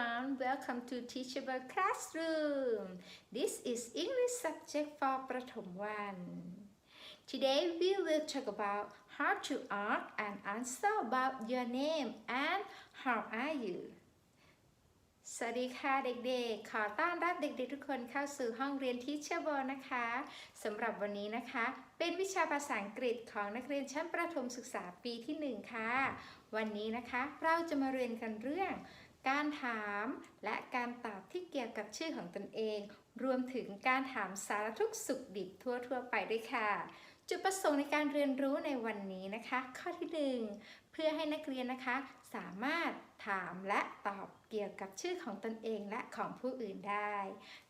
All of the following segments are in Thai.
everyone. Welcome to Teachable Classroom. This is English subject for ประถมวัน Today we will talk about how to ask and answer about your name and how are you สวัสดีค่ะเด็กๆ ขอต้อนรับเด็กๆทุกคนเข้าสู่ห้องเรียน Teachable นะคะสำหรับวันนี้นะคะ เป็นวิชาภาษาอังกฤษของนักเรียนชั้นประถมศึกษาปีที่ 1 ค่ะ วันนี้นะคะเราจะมาเรียนกันเรื่อง การถามและการตอบที่เกี่ยวกับชื่อของตนเอง รวมถึงการถามสารทุกข์สุขดิบทั่ว ๆ ไปด้วยค่ะ จุดประสงค์ในการเรียนรู้ในวันนี้นะคะ ข้อที่หนึ่งเพื่อให้นักเรียนนะคะ สามารถถามและตอบเกี่ยวกับชื่อของตนเองและของผู้อื่นได้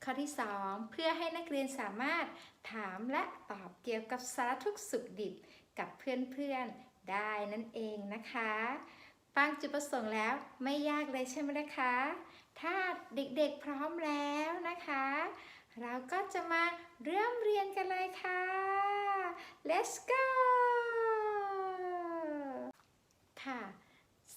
ข้อที่สองเพื่อให้นักเรียนสามารถถามและตอบเกี่ยวกับสารทุกข์สุขดิบกับเพื่อนๆได้นั่นเองนะคะ ฟังจุดประสงค์แล้วไม่ยากเลยใช่ไหมนะคะ ถ้าเด็กๆพร้อมแล้วนะคะ เราก็จะมาเริ่มเรียนกันเลยค่ะ let's go ค่ะ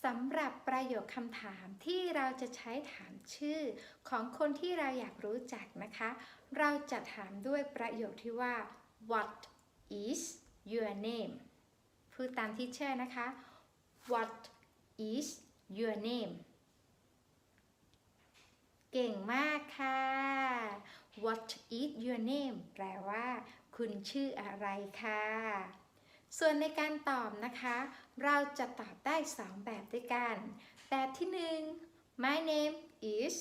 สำหรับประโยคคำถามที่เราจะใช้ถามชื่อของคนที่เราอยากรู้จักนะคะ เราจะถามด้วยประโยคที่ว่า what is your name พูดตามที่เชื่อนะคะ what is your name เก่งมากค่ะ What is your name แปลว่า คุณชื่ออะไรค่ะ ส่วนในการตอบนะคะ เราจะตอบได้สองแบบด้วยกัน แบบที่หนึ่ง My name is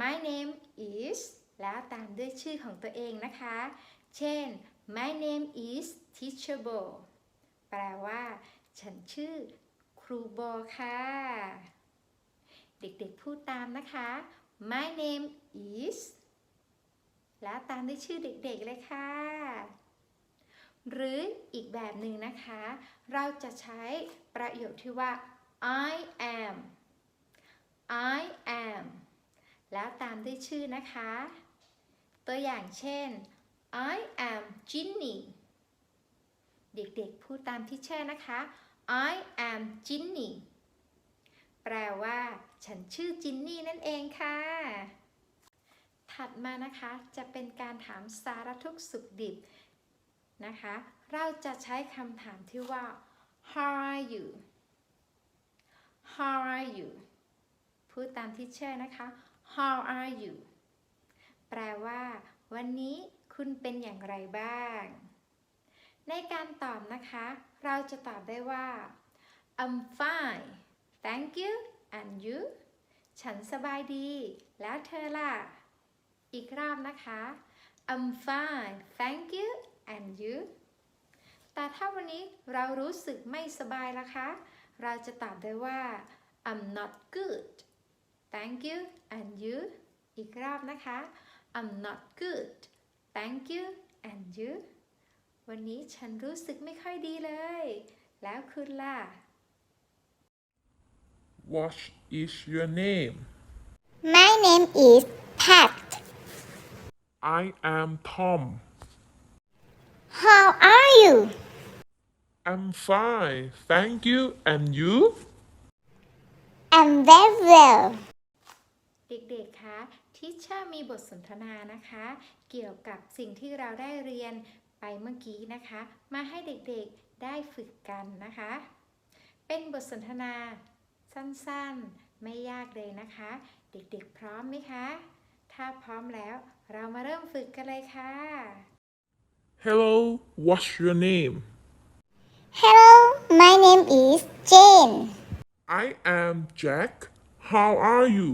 My name is แล้วตามด้วยชื่อของตัวเองนะคะ เช่น My name is Teachable แปลว่า ฉันชื่อ รูโบค่ะ เด็กๆพูดตามนะคะ My name is แล้วตามด้วยชื่อเด็กๆเลยค่ะ หรืออีกแบบหนึ่งนะคะ เราจะใช้ประโยคที่ว่า I am I am แล้วตามด้วยชื่อนะคะ ตัวอย่างเช่น I am Ginny เด็กๆพูดตามที่เชื่อนะคะ I am Ginny แปลว่า ฉันชื่อจินนี่นั่นเองค่ะ ถัดมานะคะจะเป็นการถามสารทุกสุขดิบนะคะ เราจะใช้คำถามที่ว่า how are you how are you พูดตามที่เชื่อนะคะ how are you แปลว่า วันนี้คุณเป็นอย่างไรบ้าง ในการตอบนะคะ เราจะตอบได้ว่า I'm fine thank you and you ฉันสบายดี แล้วเธอล่ะ อีกรอบนะคะ I'm fine thank you and you แต่ถ้าวันนี้เรารู้สึกไม่สบายล่ะคะ เราจะตอบได้ว่า I'm not good thank you and you อีกรอบนะคะ I'm not good thank you and you วันนี้ฉันรู้สึกไม่ค่อยดีเลย แล้วคุณล่ะ What is your name? My name is Pat. I am Tom. How are you? I'm fine, thank you. And you? I'm very well. เด็กๆ คะทิชเชอร์มีบทสนทนานะคะ เกี่ยวกับสิ่งที่เราได้เรียน ไปเมื่อกี้นะคะ มาให้เด็กๆได้ฝึกกันนะคะ เป็นบทสนทนาสั้นๆ ไม่ยากเลยนะคะ เด็กๆพร้อมไหมคะ ถ้าพร้อมแล้วเรามาเริ่มฝึกกันเลยค่ะ Hello, what's your name? Hello, my name is Jane. I am Jack. How are you?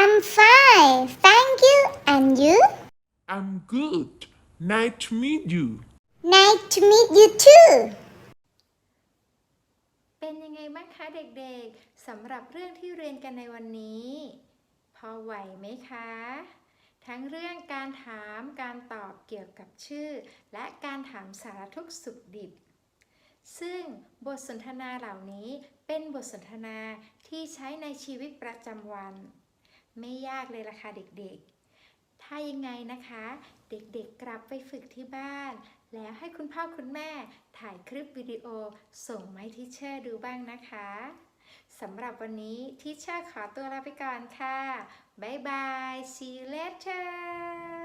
I'm fine, thank you. And you? I'm good. Nice to meet you. Nice to meet you too. เป็นยังไงบ้างคะเด็กๆ สำหรับเรื่องที่เรียนกันในวันนี้ พอไหวไหมคะ ทั้งเรื่องการถามการตอบเกี่ยวกับชื่อ และการถามสารทุกข์สุขดิบ ซึ่งบทสนทนาเหล่านี้เป็นบทสนทนาที่ใช้ในชีวิตประจำวัน ไม่ยากเลยล่ะค่ะเด็กๆ ถ้ายังไงนะคะ เด็กๆกลับไปฝึกที่บ้าน แล้วให้คุณพ่อคุณแม่ถ่ายคลิปวิดีโอส่งมาให้ทิเชอร์ดูบ้างนะคะสำหรับวันนี้ทีเชอร์ขอตัวลาไปก่อนค่ะ บ๊ายบาย see you later